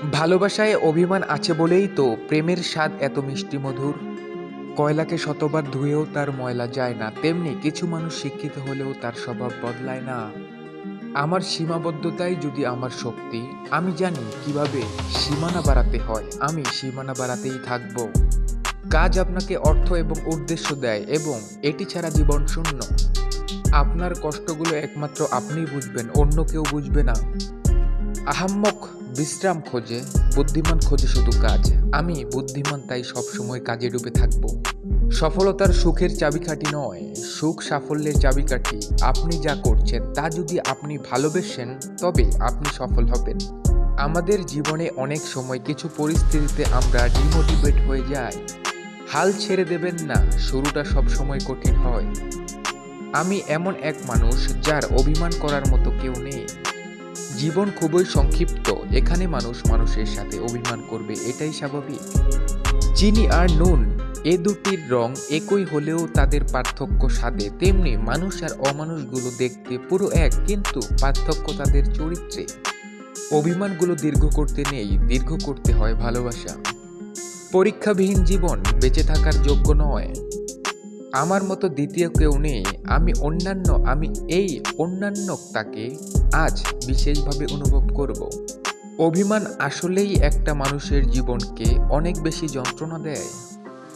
ভালোবাসায় অভিমান আছে বলেই তো প্রেমের স্বাদ এত মিষ্টি মধুর। কয়লাকে শতবার ধুয়েও তার ময়লা যায় না, তেমনি কিছু মানুষ শিক্ষিত হলেও তার স্বভাব বদলায় না। আমার সীমাবদ্ধতাই যদি আমার শক্তি, আমি জানি কীভাবে সীমানা বাড়াতে হয়, আমি সীমানা বাড়াতেই থাকব। কাজ আপনাকে অর্থ এবং উদ্দেশ্য দেয় এবং এটি ছাড়া জীবন শূন্য। আপনার কষ্টগুলো একমাত্র আপনিই বুঝবেন, অন্য কেউ বুঝবে না। আহাম্মক বিশ্রাম খোঁজে, বুদ্ধিমান খোঁজে শুধু কাজ। আমি বুদ্ধিমান, তাই সবসময় কাজে ডুবে থাকব। সফলতার সুখের চাবিকাঠি নয়, সুখ সাফল্যের চাবিকাঠি। আপনি যা করছেন, তা যদি আপনি ভালোবেসেন, তবে আপনি সফল হবেন। আমাদের জীবনে অনেক সময় কিছু পরিস্থিতিতে আমরা ডিমোটিভেট হয়ে যাই। হাল ছেড়ে দেবেন না, শুরুটা সবসময় কঠিন হয়। আমি এমন এক মানুষ, যার অভিমান করার মতো কেউ নেই। জীবন খুবই সংক্ষিপ্ত। এখানে মানুষ মানুষের সাথে অভিমান করবে, এটাই স্বাভাবিক। চিনি আর নুন, এ দুটির রং একই হলেও তাদের পার্থক্য স্বাদে। তেমনি মানুষ আর অমানুষগুলো দেখতে পুরো এক, কিন্তু পার্থক্য তাদের চরিত্রে। অভিমানগুলো দীর্ঘ করতে নেই, দীর্ঘ করতে হয় ভালোবাসা। পরীক্ষাবিহীন জীবন, বেঁচে থাকার যোগ্য নয়। আমার মতো দ্বিতীয় কেউ নেই, আমি অন্যান্য, আমি এই অন্যান্যতাকে আজ বিশেষভাবে অনুভব করব। অভিমান আসলেই একটা মানুষের জীবনকে অনেক বেশি যন্ত্রণা দেয়।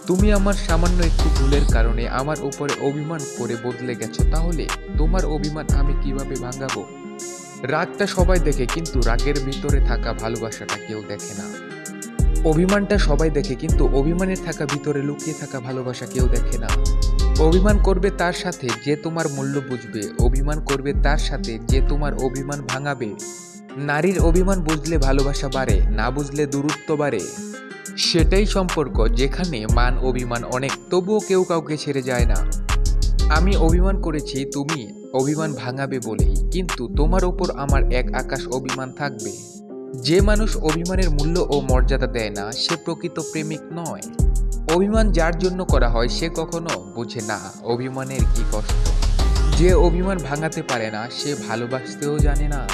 তুমি আমার সামান্য একটু ভুলের কারণে আমার উপরে অভিমান করে বদলে গেছো, তাহলে তোমার অভিমান আমি কীভাবে ভাঙাবো? রাগটা সবাই দেখে, কিন্তু রাগের ভিতরে থাকা ভালোবাসাটা কেউ দেখে না। অভিমানটা সবাই দেখে, কিন্তু অভিমানের থাকা ভিতরে লুকিয়ে থাকা ভালোবাসা কেউ দেখে না। অভিমান করবে তার সাথে যে তোমার মূল্য বুঝবে, অভিমান করবে তার সাথে যে তোমার অভিমান ভাঙাবে। নারীর অভিমান বুঝলে ভালোবাসা বাড়ে, না বুঝলে দূরত্ব বাড়ে। সেটাই সম্পর্ক যেখানে মান, অভিমান অনেক, তবুও কেউ কাউকে ছেড়ে যায় না। আমি অভিমান করেছি, তুমি অভিমান ভাঙাবে বলেই, কিন্তু তোমার ওপর আমার এক আকাশ অভিমান থাকবে। যে মানুষ অভিমানের মূল্য ও মর্যাদা দেয় না, সে প্রকৃত প্রেমিক নয়। অভিমান যার জন্য করা হয়, সে কখনো বোঝে না অভিমানের কি কষ্ট। যে অভিমান ভাঙাতে পারে না, সে ভালোবাসতেও জানে না।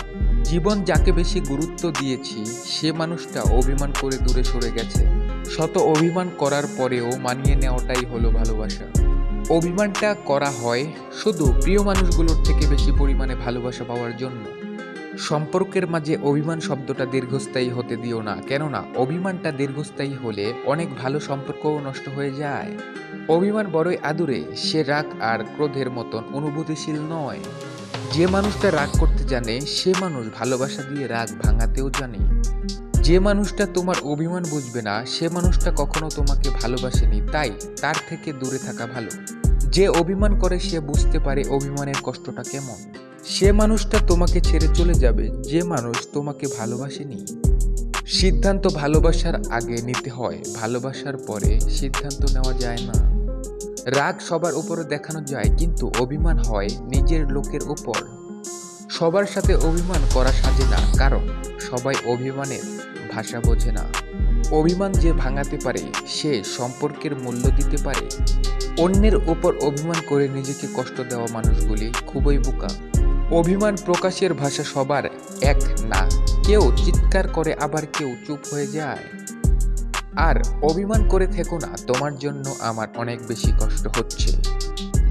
জীবন যাকে বেশি গুরুত্ব দিয়েছি, সে মানুষটা অভিমান করে দূরে সরে গেছে। শত অভিমান করার পরেও মানিয়ে নেওয়াটাই হলো ভালোবাসা। অভিমানটা করা হয় শুধু প্রিয় মানুষগুলোর থেকে বেশি পরিমাণে ভালোবাসা পাওয়ার জন্য। সম্পর্কের মাঝে অভিমান শব্দটা দীর্ঘস্থায়ী হতে দিও না। কেননা, অভিমানটা দীর্ঘস্থায়ী হলে অনেক ভালো সম্পর্কও নষ্ট হয়ে যায়। অভিমান বড়ই আদুরে, সে রাগ আর ক্রোধের মতন অনুভূতিশীল নয়। যে মানুষটা রাগ করতে জানে, সে মানুষ ভালোবাসা দিয়ে রাগ ভাঙাতেও জানে। যে মানুষটা তোমার অভিমান বুঝবে না, সে মানুষটা কখনো তোমাকে ভালোবাসেনি, তাই তার থেকে দূরে থাকা ভালো। যে অভিমান করে সে বুঝতে পারে অভিমানের কষ্টটা কেমন। সে মানুষটা তোমাকে ছেড়ে চলে যাবে, যে মানুষ তোমাকে ভালোবাসেনি। সিদ্ধান্ত ভালোবাসার আগে নিতে হয়, ভালোবাসার পরে সিদ্ধান্ত নেওয়া যায় না। রাগ সবার উপরে দেখানো যায়, কিন্তু অভিমান হয় নিজের লোকের উপর। সবার সাথে অভিমান করা সাজে না, কারণ সবাই অভিমানের ভাষা বোঝে না। অভিমান যে ভাঙাতে পারে, সে সম্পর্কের মূল্য দিতে পারে। অন্যের উপর অভিমান করে নিজেকে কষ্ট দেওয়া মানুষগুলি খুবই বোকা। অভিমান প্রকাশের ভাষা সবার এক না। কেউ চিৎকার করে, আবার কেউ চুপ হয়ে যায়। আর অভিমান করে থেকো না, তোমার জন্য আমার অনেক বেশি কষ্ট হচ্ছে।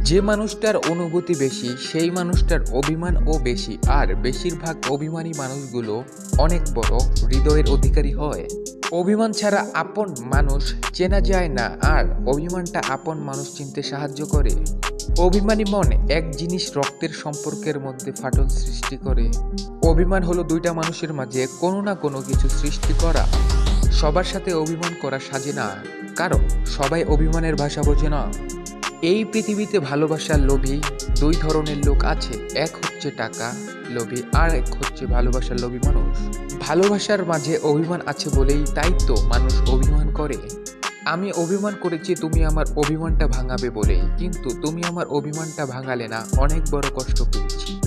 যে মানুষটার অনুভূতি বেশি, সেই মানুষটার অভিমানও বেশি। আর বেশিরভাগ অভিমানী মানুষগুলো অনেক বড় হৃদয়ের অধিকারী হয়। অভিমান ছাড়া আপন মানুষ চেনা যায় না, আর অভিমানটা আপন মানুষ চিনতে সাহায্য করে। অভিমানী মন এক জিনিস রক্তের সম্পর্কের মধ্যে ফাটল সৃষ্টি করে। অভিমান হলো দুইটা মানুষের মাঝে কোনো না কোনো কিছু সৃষ্টি করা। সবার সাথে অভিমান করা সাজে না, কারণ সবাই অভিমানের ভাষা বোঝে না। এই পৃথিবীতে ভালোবাসার লোভী দুই ধরনের লোক আছে। এক হচ্ছে টাকা লোভী আর এক হচ্ছে ভালোবাসার লোভী মানুষ। ভালোবাসার মাঝে অভিমান আছে বলেই তাই তো মানুষ অভিমান করে। আমি অভিমান করেছি তুমি আমার অভিমানটা ভাঙাবে বলেই কিন্তু তুমি আমার অভিমানটা ভাঙালে না, অনেক বড় কষ্ট পেয়েছি।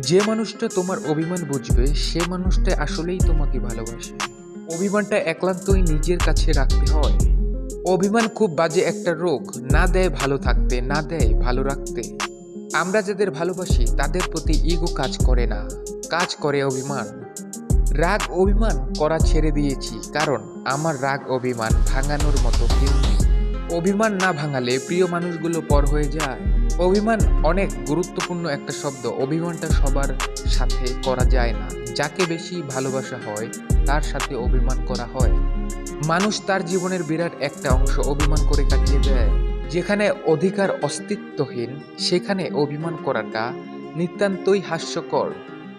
যে মানুষটা তোমার অভিমান বুঝবে, সে মানুষটা আসলেই তোমাকে ভালোবাসে। অভিমানটা একলান্তই নিজের কাছে রাখতে হয়। অভিমান খুব বাজে একটা রোগ। না দেয় ভালো থাকতে, না দেয় ভালো রাখতে। আমরা যাদের ভালোবাসি, তাদের প্রতি ইগো কাজ করে না। কাজ করে অভিমান। রাগ অভিমান করা ছেড়ে দিয়েছি, কারণ আমার রাগ অভিমান ভাঙানোর মতো কেউ অভিমান না ভাঙালে প্রিয় মানুষগুলো পর হয়ে যায়। অভিমান অনেক গুরুত্বপূর্ণ একটা শব্দ। অভিমানটা সবার সাথে করা যায় না। যাকে বেশি ভালোবাসা হয়, তার সাথে অভিমান করা হয়। মানুষ তার জীবনের বিরাট একটা অংশ অভিমান করে কাটিয়ে দেয়। যেখানে অধিকার অস্তিত্বহীন, সেখানে অভিমান করাটা নিতান্তই হাস্যকর।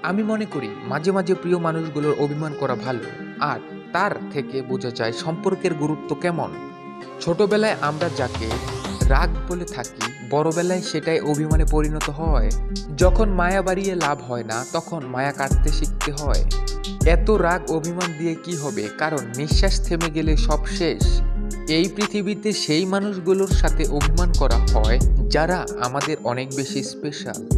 আমি মনে করি, মাঝে মাঝে প্রিয় মানুষগুলোর অভিমান করা ভালো। আর তার থেকে বোঝা যায় সম্পর্কের গুরুত্ব কেমন। ছোটবেলায় আমরা যাকে রাগ বলে থাকি বড়বেলায় সেটাই অভিমানে পরিণত হয়। যখন মায়া বাড়িয়ে লাভ হয় না, তখন মায়া কাটতে শিখতে হয়। এত রাগ অভিমান দিয়ে কি হবে? কারণ নিঃশ্বাস থেমে গেলে সব শেষ। এই পৃথিবীতে সেই মানুষগুলোর সাথে অভিমান করা হয় যারা আমাদের অনেক বেশি স্পেশাল